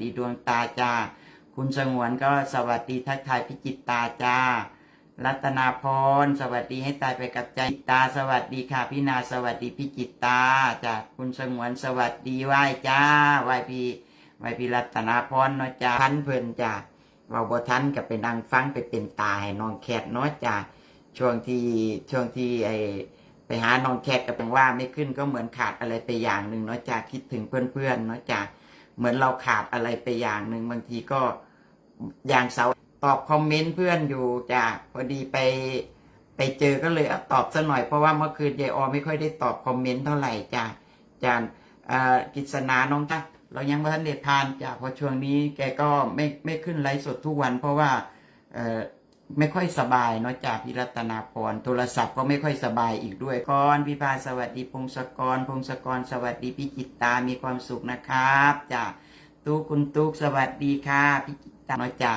ดีดวงตาจ้า คุณสงวนก็สวัสดีทักทายพิจิตตาจ้า รัตนาพร สวัสดีให้ตายไปกับใจตา สวัสดีค่ะพี่นาสวัสดีพิจิตตาจากคุณสงวนสวัสดีไหว้จ้าไหว้พี่ไหว้พี่รัตนาพรเนาะจ้าทันเพิ่นจ้าเว่าบ่ทันกับเป็นนางฟังไปเป็นตาให้น้องแคทเนาะจ้าช่วงที่ช่วงที่ไอไปหาน้องแคทกับเป็นว่าไม่ขึ้นก็เหมือนขาดอะไรไปอย่างหนึ่งเนาะจ้าคิดถึงเพื่อนๆเนาะจ้า เหมือนเราขาดอะไรไปอย่างหนึ่งบางทีก็อย่างเสาตอบคอมเมนต์เพื่อนอยู่จ้ะพอดีไป ไปเจอก็เลยอตอบซะหน่อยเพราะว่าเมื่อคืนยายออไม่ค่อยได้ตอบคอมเมนต์เท่าไหร่จ้ะจานกิษณาน้องจ้ะเรายังไม่ทันได้ทานจ้ะพราะช่วงนี้แกก็ไม่ไม่ขึ้นไลฟ์สดทุกวัน เพราะว่าเอ ไม่ค่อยสบายเนาะจ้ะพี่รัตนาพร โทรศัพท์ก็ไม่ค่อยสบายอีกด้วยกรพิพาสวัสดีพงศกร พงศกร สวัสดีพี่จิตตา มีความสุขนะครับจ้ะตู้คุณตุ๊กสวัสดีค่ะพี่จิตตาเนาะจ้ะ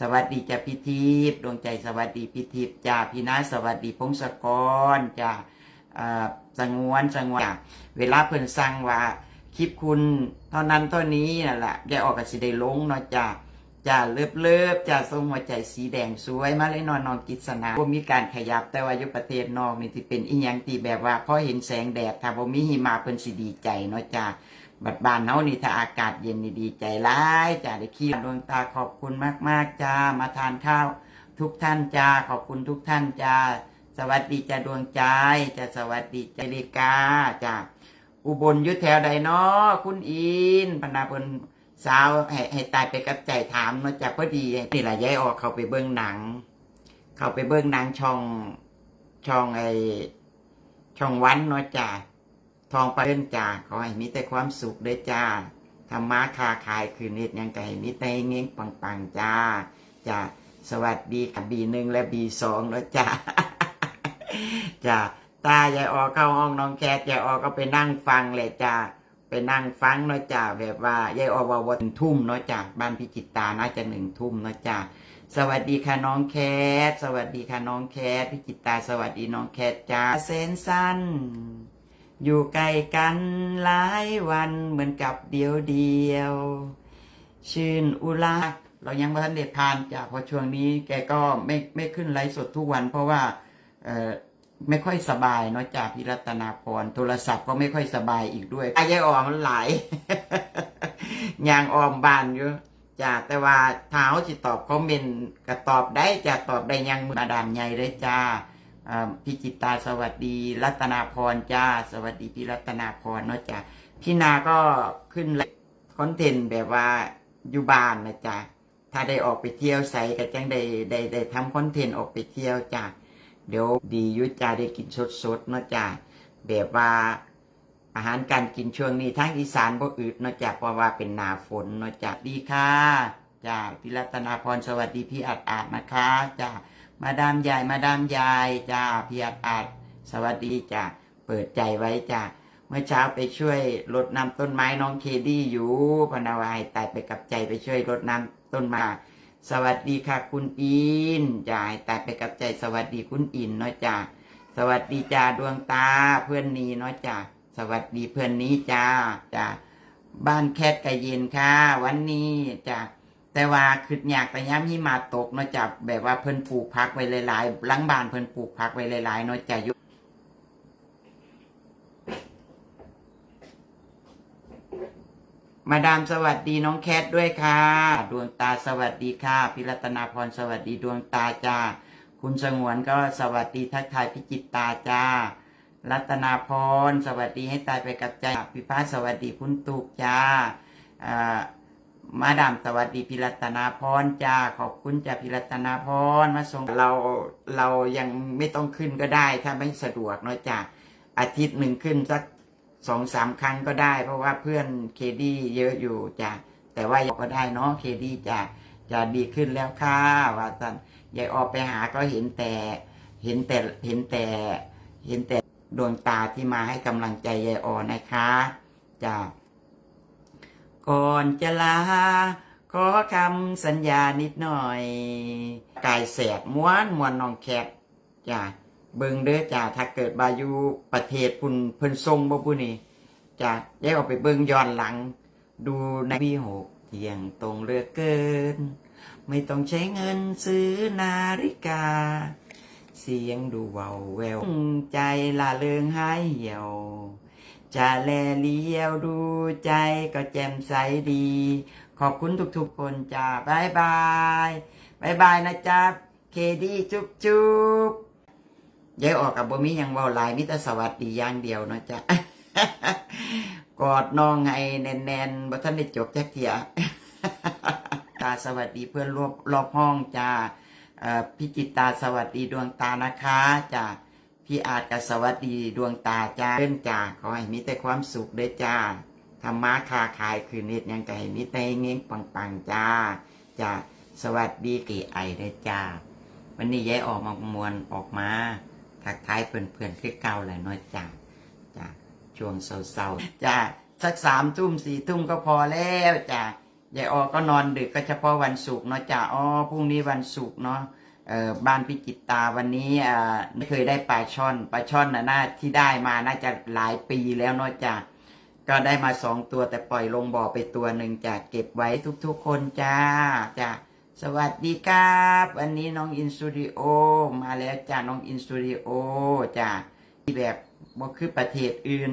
สวัสดีจ้าพี่ทิพย์ดวงใจสวัสดีพี่ทิพย์จ้าพี่นาสวัสดีพงศกรจ้าอ่อสงวนสงวน เวลาเพิ่นสั่งว่าคลิปคุณเท่านั้นเท่านี้นั่นแหละแกออกกับสิได้ลงเนาะจ้า จ้าเลิบเลิบจ้าทรงหัวใจสีแดงสวยมาเลยนอนนองกิษณาบ่มีการขยับแต่ว่าอยู่ประเทศนอกนี่ที่เป็นอีหยังที่แบบว่าพอเห็นแสงแดดถ้าบ่มีหิมะเพิ่นสิดีใจเนาะจ้าบัดบานเฮานี่ถ้าอากาศเย็นนี่ดีใจร้ายจ้าได้ขี้ดวงตาขอบคุณมากๆจ้ามาทานข้าว ทุกท่านจ้าขอบคุณทุกท่านจ้าสวัสดีจ้าดวงใจจ้าสวัสดีจ้าเลกาจ้าอุบลยุทธแถวใดเนาะคุณอินพนาเพิ่น สาวให้ให้ตายไปกับใจถามเนาะจ้าพอดีนี่ล่ะยายออกเขาไปเบิ่งหนัง เขาไปเบิ่งหนังช่องช่องไอช่องวันเนาะจ้าทองไปเล่นจ่าขอให้มีแต่ความสุขเด้จ้าธรรมะคาขายคือนิดยังไงมีแต่เงี้ยงปังๆจ้าจ้าสวัสดีค่ะบีหนึ่งและบีสองแล้วจ้าจ้าตายายออเข้าห้องน้องแคทยายออก็ไปนั่งฟังเลยจ้า นั่งฟังเนาะจ้าแบบว่ายายอววันทุ่มเนาะจ้าบ้านพิจิตตาน่าจะหนึ่งทุ่มเนาะจ้าสวัสดีค่ะน้องแคทสวัสดีค่ะน้องแคทพิจิตตาสวัสดีน้องแคทจ้าเซนสั้นอยู่ใกลกันหลายวันเหมือนกับเดียวเดียว ชื่นอุราเรายังไม่ทันได้ทานจ้ะเพราะช่วงนี้แกก็ไม่ไม่ขึ้นไลฟ์สดทุกวัน เพราะว่าเออ ไม่ค่อยสบายเนาะจ้ะพี่รัตนาพร โทรศัพท์ก็ไม่ค่อยสบายอีกด้วยอายายออมมันหลายยางออมบานอยู่จ้ะแต่ว่าเท้าสิตอบคอมเมนต์ก็ตอบได้จะตอบได้ยังมาดามใหญ่เลยจ้าอ่าพี่จิตตาสวัสดี รัตนาพรจ้า สวัสดีพี่รัตนาพรเนาะจ้าพี่นาก็ขึ้นคอนเทนต์แบบว่าอยู่บ้านนะจ้าถ้าได้ออกไปเที่ยวใส่ก็จังได้ได้ได้ทำคอนเทนต์ออกไปเที่ยวจ้า เดี๋ยวดียุจ้าได้กินสดๆเนาะจ้าแบบว่าอาหารการกินช่วงนี้ทั้งอีสานบ่อืดเนาะจ้าเพราะว่าเป็นหนาฝนเนาะจ้าดีค่ะจ้าพี่รัตนาพรสวัสดีพี่อาจอาจนะคะจ้ามาดามยายมาดามยายจ้าพี่อาจอาจสวัสดีจ้าเปิดใจไว้จ้าเมื่อเช้าไปช่วยรดน้ำต้นไม้น้องเคดี้อยู่พนาวายตายไปกับใจไปช่วยรดน้ำต้นไม้ สวัสดีค่ะ คุณอินจ้ายตายไปกับใจสวัสดีคุณอินเนาะจ้าสวัสดีจ้าดวงตาเพื่อนนี้เนาะจ้าสวัสดีเพื่อนนี้จ้าจ้าบ้านแคทกะเย็นค่ะ วันนี้จ้าแต่ว่าคืออยากแต่ย้ำหิมาตกเนาะจับแบบว่าเพิ่นปลูกพักไว้หลายๆหลังบ้านเพิ่นปลูกพักไว้หลายๆเนาะจะอยู่ มาดามสวัสดีน้องแคทด้วยค่ะ ดวงตาสวัสดีค่ะ พิรัตนาพรสวัสดีดวงตาจ้า คุณสงวนก็สวัสดีทักทายพิจิตตาจ้า รัตนาพรสวัสดีให้ตายไปกับใจพิพาสสวัสดีคุณตุกจ่ามาดามสวัสดีพิรัตนาพรจ้าขอบคุณจ้าพิรัตนาพรมาส่งเราเรายังไม่ต้องขึ้นก็ได้ถ้าไม่สะดวกเนาะจ้าอาทิตย์หนึ่งขึ้นสัก สองสามครั้งก็ได้ เพราะว่าเพื่อนเคดี้เยอะอยู่จ้าแต่ว่ายากก็ได้เนาะเคดี้จ้าจะดีขึ้นแล้วค่ะว่าสันยายออกไปหาก็เห็นแต่เห็นแต่เห็นแต่เห็นแต่ดวงตาที่มาให้กำลังใจยายออนะคะจ้าก่อนจะลาขอคำสัญญานิดหน่อย กายแสบม้วนมวนนองแคทจ้า เบิงเด้อจ้าถ้าเกิดบาอยูประเทศพุ่นเพิ่นทรงบ่ผู้นี่จ้าได้ออกไปเบิงย้อนหลัง ดูในวีหกเที่ยงตรงเลือกเกิน ไม่ต้องใช้เงินซื้อนาฬิกา เสียงดูเวาแววใจละเริงหายเหี่ยว จะแลเลี้ยวดูใจก็แจ่มใสดี ขอบคุณทุกๆคนจ้าบายบายบายบายนะจ๊ะเคดีจุ๊บจุ๊บ ยายออกกับบ่มียังเว้าลายมิต่สวัสดีอย่างเดียวเนาะจ๊ะกอดน้องให้แน่นๆบ่ทันได้จบจักเทียตาสวัสดีเพื่อนรอบรอบห้องจ้าพี่จิตตาสวัสดีดวงตานะคะจ้าพี่อาจกับสวัสดีดวงตาจ้าเพื่อนจ้าขอให้มีแต่ความสุขเด้จ้าทำมาค้าขายคืนนิดยังก็ให้มีแต่เงี้ยงปังๆจ้าจ้าสวัสดีกี่ไอเด้จ้าวันนี้ยายออกมามวนออกมา ทักทายเพื่อนๆคือเก่าแหละน้อยจ้าจ้าช่วงเศร้าๆจ้าสักสามทุ่มสี่ทุ่มก็พอแล้วจ้ายายออก็นอนดึกก็เฉพาะวันศุกร์เนาะจ้าอ๋อพรุ่งนี้วันศุกร์เนาะเอ่อบ้านพิจิตตาวันนี้อ่าไม่เคยได้ปลาช่อนปลาช่อนน่ะน่าที่ได้มาน่าจะหลายปีแล้วเนาะจ้าก็ได้มาสองตัวแต่ปล่อยลงบ่อไปตัวหนึ่งจ้าเก็บไว้ทุกๆคนจ้าจ้า สวัสดีครับ วันนี้น้องอินสตูดิโอมาแล้วจ้าน้องอินสตูดิโอจ้าที่แบบบ่คือประเทศอื่น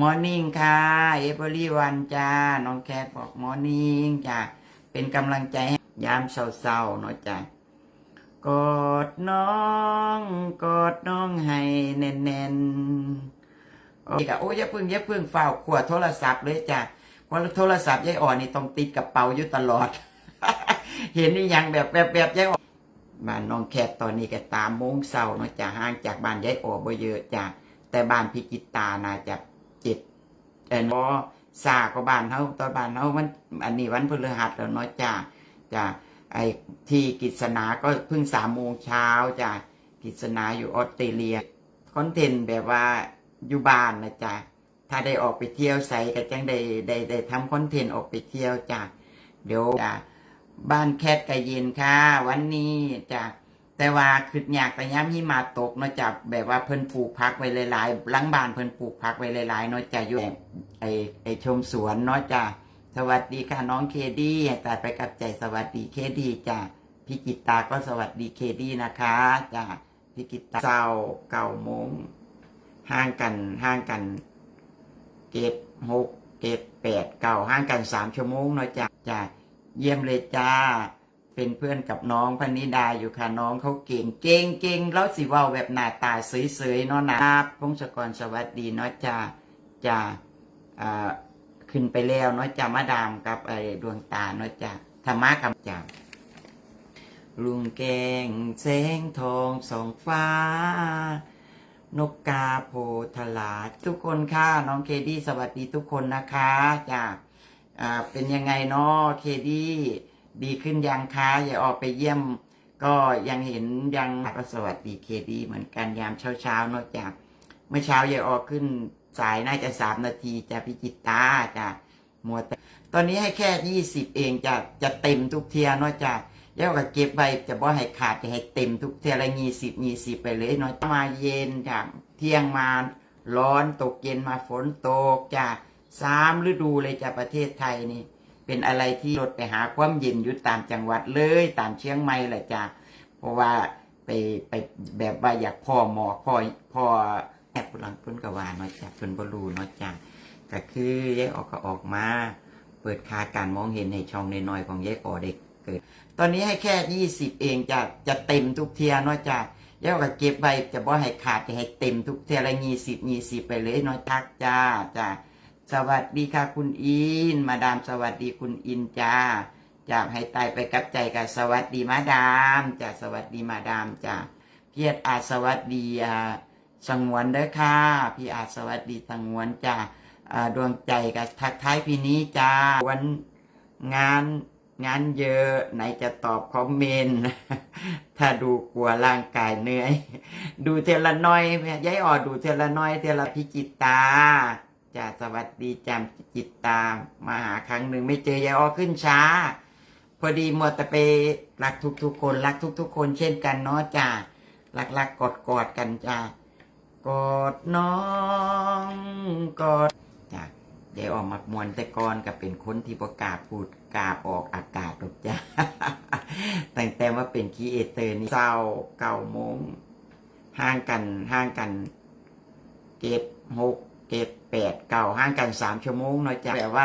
มอร์นิ่งค่ะเอเบอรี่วันจ้าน้องแคทบอกมอร์นิ่งจ้าเป็นกำลังใจให้ยามเศร้าๆเนาะจ้ากอดน้องกอดน้องให้แน่นๆโอ้ยกะโอ้ยอย่าเพึ่งอย่าเพึ่งเฝ้าขวดโทรศัพท์เลยจ้าเพราะโทรศัพท์ยายอ่อนนี่ต้องติดกระเป๋าอยู่ตลอด เห็นนี่ยังแบบแบบแบบยายอ่อนบ้านน้องแคทตอนนี้ก็ตามโมงเศร้าเนาะจะห่างจากบ้านยายออบ่เยอะจ้ะแต่บ้านพิจิตตาน่าจะเจ็ดเอ็นบ่ซาก็บ้านเฮาตอนบ้านเฮามันอันนี้วันพฤหัสแล้วเนาะจ้ะจ้ะไอ้ที่กิษณาก็เพิ่งสามโมงเช้าจ้ะกิษณาอยู่ออสเตรเลียคอนเทนต์แบบว่าอยู่บ้านนะจ้ะถ้าได้ออกไปเที่ยวใส่ก็จังได้ได้ได้ทำคอนเทนต์ออกไปเที่ยวจ้ะเดี๋ยวจ้ะ บ้านแคทกะเย็นค่ะ วันนี้จ้ะแต่ว่าคืออยากแต่ย้ำหิมาตกเนาะจ้ะแบบว่าเพิ่นปลูกพักไว้หลายๆหลังบ้านเพิ่นปลูกพักไว้หลายๆเนาะจ้ะอยู่ไอไอชมสวนเนาะจ้ะสวัสดีค่ะน้องเคดี้แต่ไปกับใจสวัสดีเคดี้จ้ะพี่กิตตาก็สวัสดีเคดี้นะคะจ้ะพี่กิตตาเศร้าเก้าโมงห่างกันห่างกันเกตหกเกตแปดเก่าห่างกันสามชั่วโมงเนาะจ้ะจ้ะ เยี่ยมเลยจ้า เป็นเพื่อนกับน้องพนิดาอยู่ค่ะน้องเขาเก่งเก่งเก่งแล้วสิว่าแบบหน้าตาสวยๆเนาะนะครับพงศกรสวัสดีเนาะจ้าจ้าอ่าขึ้นไปแล้วเนาะจ้ามาดามกับไอ้ดวงตาเนาะจ้าธรรมะกับจ้าลุงแกงแสงทองสองฟ้านกกาโพธลา ทุกคนค่ะ น้องเคดี้สวัสดีทุกคนนะคะจ้า อ่าเป็นยังไงเนาะเคดี้ดีขึ้นยังคะอย่าออกไปเยี่ยม ก็ยังเห็นยังก็สวัสดีเคดี้เหมือนกันยามเช้าเช้านาะจ้าเมื่อเช้าอย่าออกขึ้นสายน่าจะสามนาทีจะพิจิตตาจ้ามัวแต่ตอนนี้ให้แค่ยี่สิบเองจะจะเต็มทุกเทียนาะจ้าเดี๋ยวก็เก็บไว้จะบ่ให้ขาดจะให้เต็มทุกเทียละยี่สิบยี่สิบไปเลยเนาะมาเย็นจ้ะเที่ยงมาร้อนตกเย็นมาฝนตกจ้ะ สามฤดูเลยจ้ะประเทศไทยนี่ เป็นอะไรที่รถไปหาความเย็นอยู่ตามจังหวัดเลย ตามเชียงใหม่แหละจ้ะเพราะว่าไปไปแบบว่าอยากพ่อหมอพ่อพ่อแอบหลังเพิ่นกว่าเนาะจ้ะเพิ่นบรู้เนาะจ้ะก็คือยายออกก็ออกมา เปิดคาการมองเห็นในช่องน้อยๆของยายออเด็กเกิด ตอนนี้ให้แค่ยี่สิบเองจะจะเต็มทุกเทียเนาะจ้ะเดี๋ยวก็เก็บไว้จะบ่ให้ขาดจะให้เต็มทุกเทียละยี่สิบยี่สิบไปเลยเนาะทักจ้าจ้า สวัสดีค่ะคุณอิน มาดามสวัสดีคุณอินจ้าจากให้ตายไปกับใจกับสวัสดีมาดามจ้าสวัสดีมาดามจ้าพียรอาสวัสดีอ่าสงวนเด้อค่ะพี่อาสวัสดีสงวนจ้าอ่าดวงใจกับทักท้ายพี่นี้จ้าวันงานงานเยอะไหนจะตอบคอมเมนต์ถ้าดูกลัวร่างกายเหนื่อย ดูเทละน้อยแม่ยายอ่อดูเทละน้อยเทละพิจิตตา จ่าสวัสดีจำจิตตาม มาหาครั้งหนึ่งไม่เจอยายอ้อขึ้นช้า พอดีมัวแต่ไปรักทุกๆคน รักทุก ๆ คนเช่นกันเนาะจ่ารักๆกดกอดกันจ่ากอดน้องกอดจ้ายายอ้อมักมวนแต่ก่อนก็เป็นคนที่ประกาศพูดกาบออกอากาศหรอกจ้าแต่งแต่ว่าเป็นคีเอเตอร์นี่เศร้าเก่าโมงห่างกันห่างกัน เก็บหกเก็บ แปดเก่าห่างกันสามชั่วโมงเนาะจ้ะแปลว่า